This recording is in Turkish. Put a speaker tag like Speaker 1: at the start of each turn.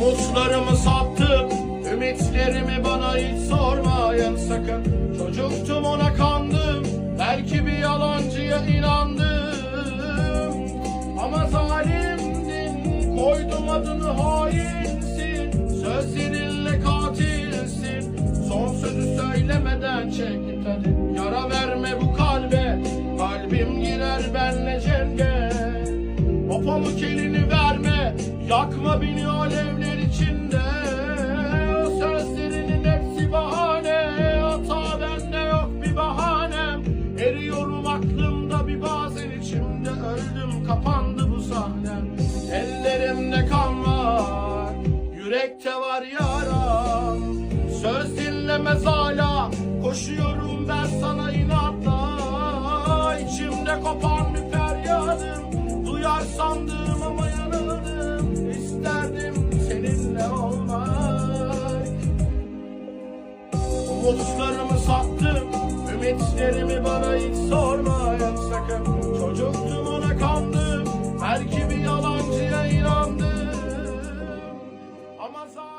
Speaker 1: Umutlarımı sattım Ümitlerimi bana hiç sormayın sakın. Çocuktum ona kandım Belki bir yalancıya inandım. Ama zalimdin Koydum adını hainsin Söz seninle katilsin. Son sözü söylemeden çek git hadi Yara verme bu kalbe. Kalbim girer benle cenge. O pamuk elini verme Yakma beni alevler içinde. Sözlerinin hepsi bahane. Hata bende yok bir bahanem. Eriyorum aklımda bir bazen içimde. Öldüm kapandı bu sahnem. Ellerimde kan var Yürekte var yaram. Söz dinlemez hala Koşuyorum ben sana inatla. İçimde kopan bir feryadım. Duyar sandım böyle olmak Umutlarımı sattım Ümitlerimi bana hiç sormayan sakın Çocuktum ona kandım. Belki bir yalancıya inandım. Ama zaten